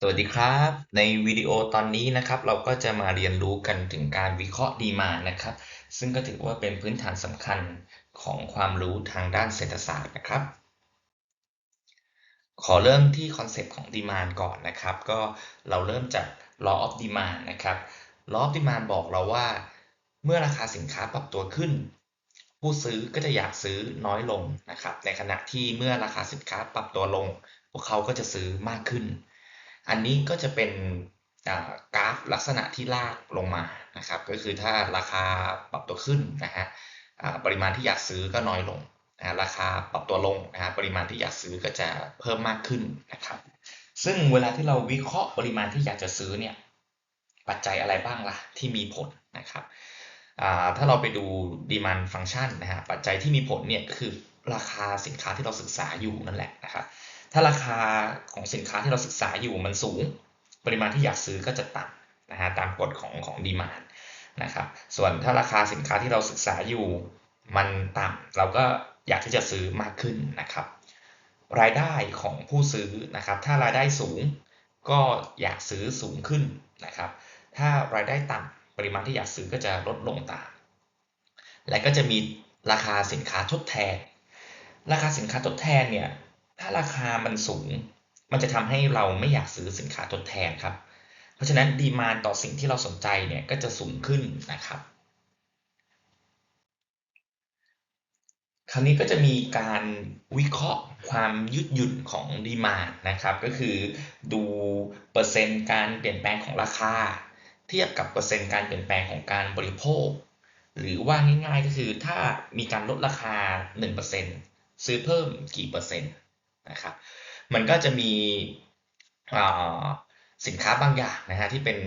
สวัสดีครับ ในวิดีโอตอนนี้นะครับ เราก็จะมาเรียนรู้กันถึงการวิเคราะห์ดีมานะครับ ซึ่งก็ถือว่าเป็นพื้นฐานสำคัญของความรู้ทางด้านเศรษฐศาสตร์นะครับ ขอเริ่มที่คอนเซปต์ของดีมานก่อนนะครับ ก็เราเริ่มจาก law of demand นะครับ law of demand บอกเราว่า เมื่อราคาสินค้าปรับตัวขึ้น ผู้ซื้อก็จะอยากซื้อน้อยลงนะครับ ในขณะที่เมื่อราคาสินค้าปรับตัวลง พวกเขาก็จะซื้อมากขึ้น อันนี้ก็จะเป็นกราฟลักษณะที่ลากลงมานะครับ ก็คือถ้าราคาปรับตัวขึ้นนะฮะปริมาณที่อยากซื้อก็น้อยลงนะราคาปรับตัวลงนะฮะปริมาณที่อยากซื้อก็จะเพิ่มมากขึ้นนะครับ ซึ่งเวลาที่เราวิเคราะห์ปริมาณที่อยากจะซื้อเนี่ยปัจจัยอะไรบ้างล่ะที่มีผลนะครับถ้าเราไปดูดีมันฟังก์ชันนะฮะปัจจัยที่มีผลเนี่ยก็คือราคาสินค้าที่เราศึกษาอยู่นั่นแหละนะครับ ถ้าราคาของสินค้าที่เราศึกษาอยู่มันสูง ปริมาณที่อยากซื้อก็จะต่ำนะฮะตามกฎของของดีมานนะครับส่วนถ้าราคาสินค้าที่เราศึกษาอยู่มันต่ำเราก็อยากที่จะซื้อมากขึ้นนะครับ รายได้ของผู้ซื้อนะครับ ถ้ารายได้สูงก็อยากซื้อสูงขึ้นนะครับ ถ้ารายได้ต่ำปริมาณที่อยากซื้อก็จะลดลงตาม และก็จะมีราคาสินค้าทดแทน ราคาสินค้าทดแทนเนี่ย ถ้าราคามันสูง มันจะทำให้เราไม่อยากซื้อสินค้าทดแทนครับ เพราะฉะนั้นดีมานต่อสิ่งที่เราสนใจเนี่ยก็จะสูงขึ้นนะครับ คราวนี้ก็จะมีการวิเคราะห์ความยืดหยุ่นของดีมานะครับ ก็คือดูเปอร์เซ็นต์การเปลี่ยนแปลงของราคา เทียบกับเปอร์เซ็นต์การเปลี่ยนแปลงของการบริโภค หรือว่าง่ายๆก็คือถ้ามีการลดราคา 1%ซื้อเพิ่มกี่เปอร์เซ็นต์ นะครับ มันก็จะมีสินค้าบางอย่างนะฮะที่เป็น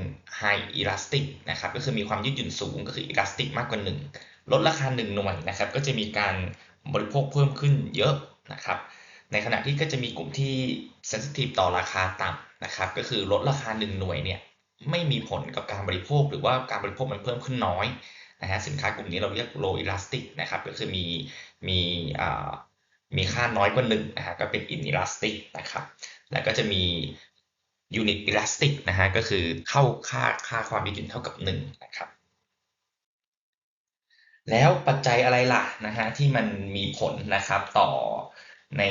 high elastic นะครับก็คือมีความยืดหยุ่นสูงก็คือ elastic มากกว่า 1 ลดราคา 1 หน่วยนะครับ ก็จะมีการบริโภคเพิ่มขึ้นเยอะนะครับ ในขณะที่ก็จะมีกลุ่มที่ sensitive ต่อราคาต่ำนะครับ ก็คือลดราคา 1 หน่วยเนี่ยไม่มีผลกับการบริโภค หรือว่าการบริโภคมันเพิ่มขึ้นน้อยนะฮะสินค้ากลุ่มนี้เราเรียก low elastic นะครับก็คือมีมี มีค่าน้อยกว่า1นะฮะก็เป็น inelastic นะครับ แล้วก็จะมี unit elastic นะฮะก็คือเท่าค่าค่าความยืดหยุ่นเท่ากับ1นะครับแล้วปัจจัยอะไรล่ะนะฮะที่มันมีผลนะครับต่อใน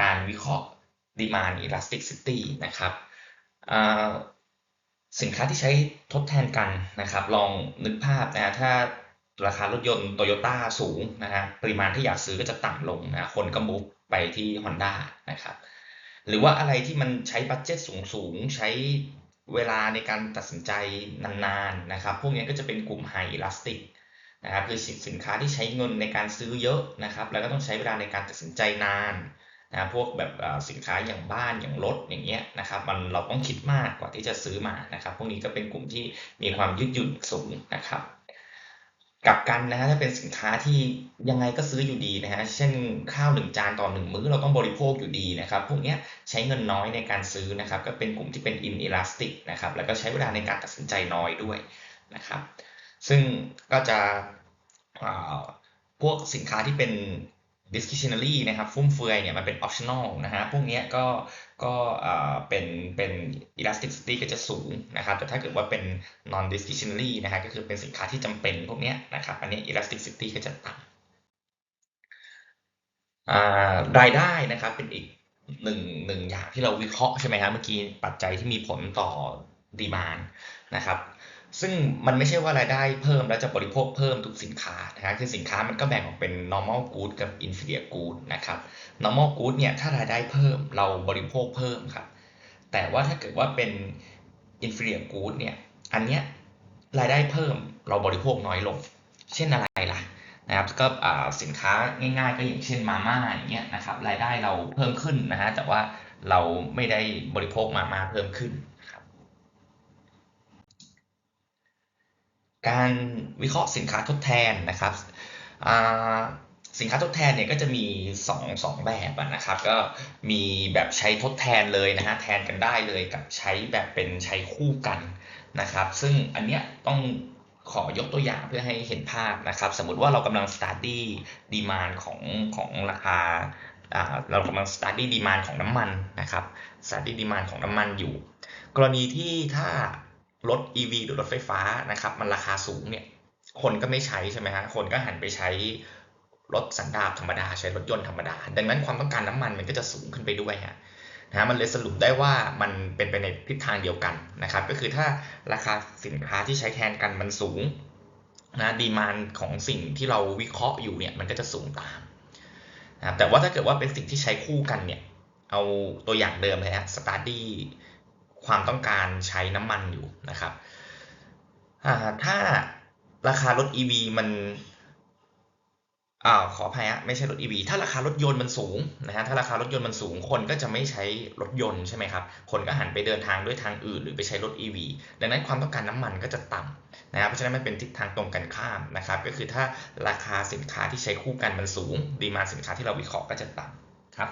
การวิเคราะห์ demand elasticity นะครับสินค้าที่ใช้ทดแทนกันนะครับ ลองนึกภาพนะถ้า ราคารถยนต์โตโยต้าสูงนะฮะปริมาณที่อยากซื้อก็จะต่ำลงนะคนก็มุกไปที่ Honda นะครับหรือว่าอะไรที่มันใช้บัตเจ็ตสูงๆ ใช้เวลาในการตัดสินใจนานๆนะครับพวกนี้ก็จะเป็นกลุ่ม high elastic นะครับคือสินค้าที่ใช้เงินในการซื้อเยอะนะครับแล้วก็ต้องใช้เวลาในการตัดสินใจนานนะพวกแบบสินค้าอย่างบ้านอย่างรถอย่างเงี้ยนะครับมันเราต้องคิดมากกว่าที่จะซื้อมานะครับพวกนี้ก็เป็นกลุ่มที่มีความยืดหยุ่นสูงนะครับ กับกันนะฮะถ้าเป็นสินค้าที่ยังไงก็ซื้ออยู่ดีนะฮะเช่นข้าวหนึ่งจานต่อหนึ่งมื้อเราต้องบริโภคอยู่ดีนะครับพวกนี้ใช้เงินน้อยในการซื้อนะครับก็เป็นกลุ่มที่เป็นอินเอลาสติกนะครับแล้วก็ใช้เวลาในการตัดสินใจน้อยด้วยนะครับซึ่งก็จะพวกสินค้าที่เป็น discretionary นะครับฟุ่มเฟือยเนี่ยมันเป็น optional นะฮะพวกนี้ก็ก็เป็นเป็น elasticity ก็จะสูงนะครับแต่ถ้าเกิดว่าเป็น non discretionary นะฮะก็คือเป็นสินค้าที่จำเป็นพวกนี้นะครับอันนี้ elasticity ก็จะต่ำรายได้นะครับเป็นอีกหนึ่งหนึ่งอย่างที่เราวิเคราะห์ใช่ไหมครับเมื่อกี้ปัจจัยที่มีผลต่อดีมานนะครับ ซึ่งมันไม่ใช่ว่ารายได้เพิ่มแล้วจะบริโภคเพิ่มทุกสินค้านะฮะคือสินค้ามันก็แบ่งออกเป็น normal good กับ inferior good นะครับ normal good เนี่ยถ้ารายได้เพิ่มเราบริโภคเพิ่มครับ แต่ว่าถ้าเกิดว่าเป็น inferior good เนี่ยอันเนี้ยรายได้เพิ่มเราบริโภคน้อยลง เช่นอะไรล่ะนะครับก็สินค้าง่าย ๆ ก็อย่างเช่นมาม่าอย่างเงี้ยนะครับรายได้เราเพิ่มขึ้นนะฮะแต่ว่าเราไม่ได้บริโภคมาม่าเพิ่มขึ้น การวิเคราะห์สินค้าทดแทนนะครับสินค้าทดแทนเนี่ยก็จะมี2 2แบบนะครับ ก็มีแบบใช้ทดแทนเลยนะฮะแทนกันได้เลยกับใช้แบบเป็นใช้คู่กันนะครับ ซึ่งอันเนี้ยต้องขอยกตัวอย่างเพื่อให้เห็นภาพนะครับ สมมติว่าเรากำลัง study demand ของของราคาเรากำลัง study demand ของน้ำมันนะครับ study demand ของน้ำมันอยู่ กรณีที่ถ้า รถ EV หรือรถไฟฟ้านะครับมันราคาสูงเนี่ยคนก็ไม่ใช้ใช่ไหมฮะคนก็หันไปใช้รถสันดาปธรรมดาใช้รถยนต์ธรรมดา ดังนั้นความต้องการน้ำมันมันก็จะสูงขึ้นไปด้วยฮะนะมันเลยสรุปได้ว่ามันเป็นไปในทิศทางเดียวกันนะครับ ก็คือถ้าราคาสินค้าที่ใช้แทนกันมันสูงนะดีมานของสิ่งที่เราวิเคราะห์อยู่เนี่ยมันก็จะสูงตามนะแต่ว่าถ้าเกิดว่าเป็นสิ่งที่ใช้คู่กันเนี่ยเอาตัวอย่างเดิมเลยฮะสตาร์ดี้ ความต้องการใช้น้ำมันอยู่นะครับถ้าราคารถ EV มันอ่าขออภัยฮะไม่ใช่รถ EV ถ้าราคารถยนต์มันสูงนะฮะถ้าราคารถยนต์มันสูงคนก็จะไม่ใช้รถยนต์ใช่ไหมครับคนก็หันไปเดินทางด้วยทางอื่น หรือไปใช้รถ EV ดังนั้นความต้องการน้ำมันก็จะต่ำนะครับเพราะฉะนั้นมันเป็นทิศทางตรงกันข้ามนะครับก็คือถ้าราคาสินค้าที่ใช้คู่กันมันสูง ดีมาสินค้าที่เราวิเคราะห์ก็จะต่ำครับ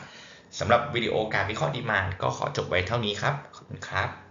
สำหรับวิดีโอการวิเคราะห์ดีมานก็ขอจบไว้เท่านี้ครับ ขอบคุณครับ